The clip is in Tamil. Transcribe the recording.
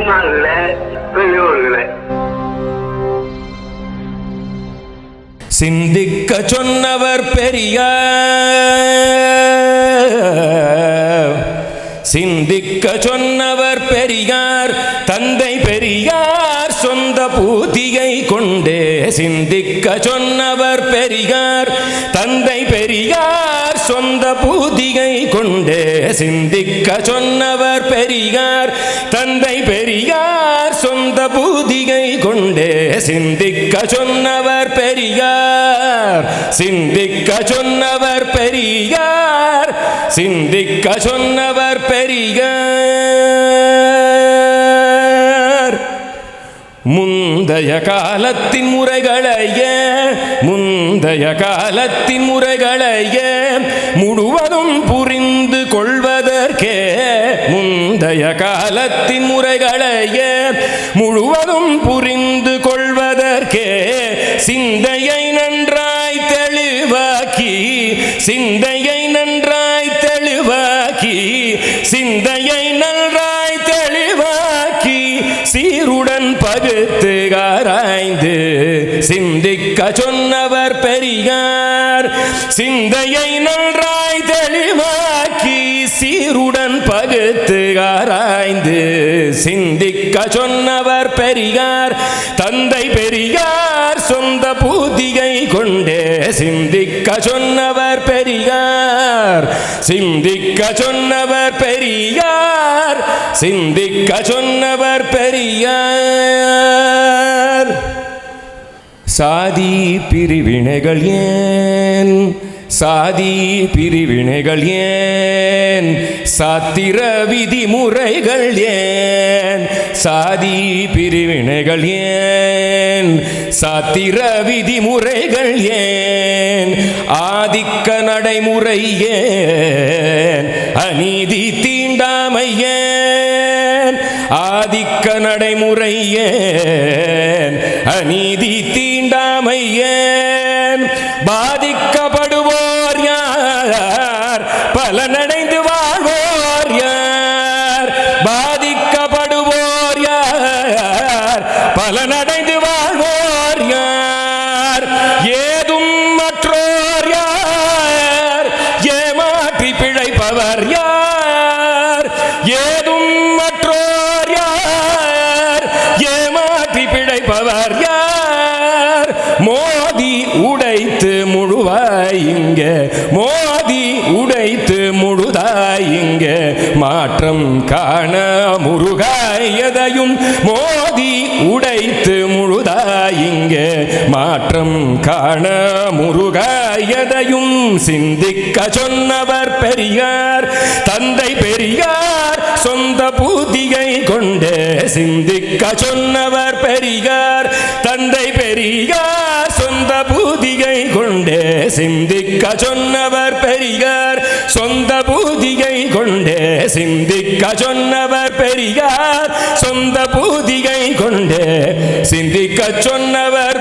தாய்மார்கள பெரியோர்களே. சிந்திக்க சொன்னவர் பெரிய சிந்திக்க சொன்னவர் பெரியார் தந்தை பெரியார் சொந்த பூதியை கொண்டே. சிந்திக்க சொன்னவர் பெரியார் தந்தை பெரியார் சொந்த பூதியை கொண்டே. சிந்திக்க சொன்னவர் பெரியார் தந்தை பெரியார் சொந்த பூதிகை கொண்டே சிந்திக்க சொன்னவர் பெரியார். சிந்திக்க சொன்னவர் பெரியார் சிந்திக்க சொன்னவர் பெரியார். முந்தைய காலத்தின் முறைகளையே முந்தைய காலத்தின் முறைகளையே முழுவதும் புரிந்து இன்றைய காலத்தின் முறைகளையே முழுவதும் புரிந்து கொள்வதற்கே சிந்தையை நன்றாய் தெளிவாக்கி சிந்தையை நன்றாய் தெளிவாக்கி சிந்தையை நன்றாய் தெளிவாக்கி சீருடன் பகுத்து ஆராய்ந்து சிந்திக்க சொன்னவர் பெரியார். சிந்தையை நன்றாய் தெளிவாக்கி சீருடன் பகுத்து ஆராய்ந்து சிந்திக்க சொன்னவர் பெரியார் தந்தை பெரியார் சொந்த பூதிகை கொண்டே சிந்திக்க சொன்னவர் பெரியார் சிந்திக்க சொன்னவர் பெரியார் சிந்திக்க சொன்னவர் பெரியார். சாதி பிரிவினைகள் ஏன்? சாதி பிரிவினைகள் ஏன்? சாத்திர விதிமுறைகள் ஏன்? சாதி பிரிவினைகள் ஏன்? சாத்திர விதிமுறைகள் ஏன்? ஆதிக்க நடைமுறை ஏன்? அநீதி தீண்டாமை ஏன்? ஆதிக்க நடைமுறை ஏன்? அநீதி தீண்டாமையேன் பாதிக்கப்படுவோர் யார்? பலனடைந்து வாழ்வோர் யார்? பாதிக்கப்படுவோர் யார்? பலனடைந்து வாழ்வோர் யார்? ஏதும் மற்றோர் யார்? ஏமாற்றி பிழைப்பவர் யார்? ஏதும் மற்றோர் யார்? ஏமாற்றி பிழைப்பவர் யார்? மோதி உடைத்து முழுவாய் இங்க. மோதி உடைத்து முழுதாய் இங்க. மாற்றம் காண முருகாயதையும் மோதி உடைத்து முழுதாய் இங்க. மாற்றம் காண முருகாயதையும் சிந்திக்க சொன்னவர் பெரியார் தந்தை பெரியார் சொந்த பூதியை கொண்டே. சிந்திக்க சொன்னவர் பெரியார் தந்தை பெரியார் பூதிகை கொண்டே சிந்திக்க சொன்னவர் பெரியார். சொந்த பூதிகை கொண்டே சிந்திக்க சொன்னவர் பெரியார். சொந்த பூதிகை கொண்டே சிந்திக்க சொன்னவர்